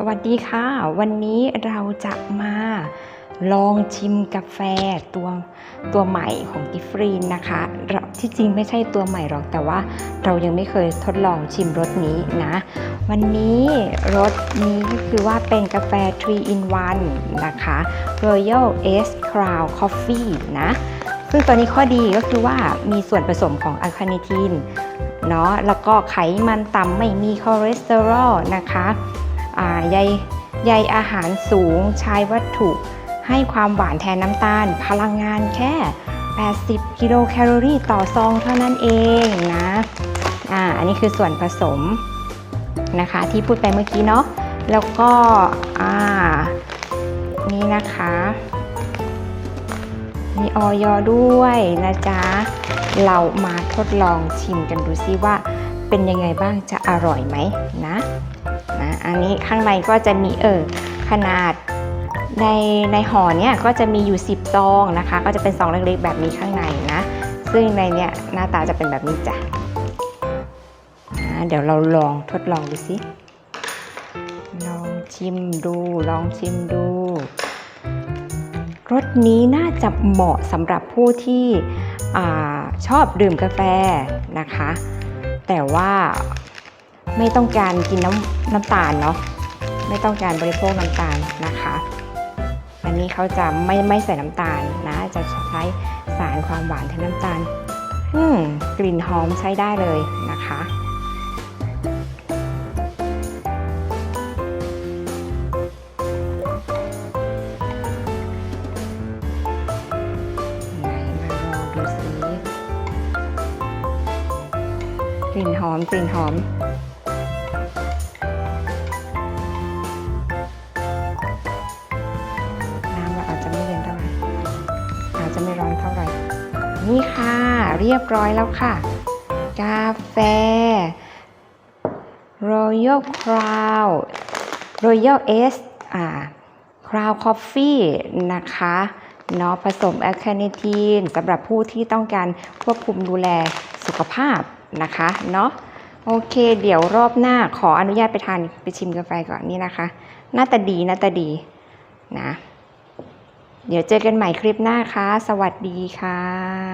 สวัสดีค่ะ วันนี้เราจะมาลองชิมกาแฟตัวตัวใหม่ของกิฟรีนนะคะที่จริงไม่ใช่ตัวใหม่หรอกแต่ว่าเรายังไม่เคยทดลองชิมรสนี้นะ วันนี้รสนี้ก็คือว่าเป็นกาแฟ 3 in 1 นะคะ Royal Ace Crown Coffee นะ ซึ่งตัวนี้ข้อดีก็คือว่ามีส่วนผสมของอะคาเนทีนเนาะแล้วก็ไขมันต่ำไม่มีคอเลสเตอรอลนะคะ ใยใยอาหารสูงใช้วัตถุให้ความหวานแทนน้ำตาล พลังงานแค่ 80 กิโลแคลอรี่ต่อซองเท่านั้นเองนะอ่าอันนี้คือส่วนผสมนะคะที่พูดไปเมื่อกี้เนาะแล้วก็อ่านี่นะคะ มีออยด้วยนะจ๊ะ เรามาทดลองชิมกันดูซิว่าเป็นยังไงบ้างจะอร่อยไหมนะ นะอันนี้ข้างในก็จะมีเออขนาดในในห่อเนี้ยก็จะมีอยู่ 10 ซองนะคะ ก็จะเป็นซองเล็กๆแบบนี้ข้างในนะ ซึ่งในเนี้ยหน้าตาจะเป็นแบบนี้จ้ะเดี๋ยวเราลองทดลองดูสิลองชิมดูลองชิมดูรสนี้น่าจะเหมาะสำหรับผู้ที่อชอบดื่มกาแฟนะคะ แต่ว่า ไม่ต้องการกินน้ำน้ำตาลเนาะไม่ต้องการบริโภคน้ำตาลนะคะ อันนี้เขาจะไม่ไม่ใส่น้ำตาลนะ จะใช้สารความหวานแทนน้ำตาลอืมกลิ่นหอมใช้ได้เลยนะคะมาลองดูสิกลิ่นหอมกลิ่นหอม จะไม่ร้อนเท่าไหร่ นี่ค่ะ เรียบร้อยแล้วค่ะ กาแฟ Royal Crown Royal S อ่า Crown Coffee นะคะเนาะผสมแอลคาเนทีนสำหรับผู้ที่ต้องการควบคุมดูแลสุขภาพนะคะเนาะโอเค เดี๋ยวรอบหน้าขออนุญาตไปทานไปชิมกาแฟก่อนนี่นะคะ หน้าตาดีหน้าตาดีนะ เดี๋ยวเจอกันใหม่คลิปหน้าค่ะ สวัสดีค่ะ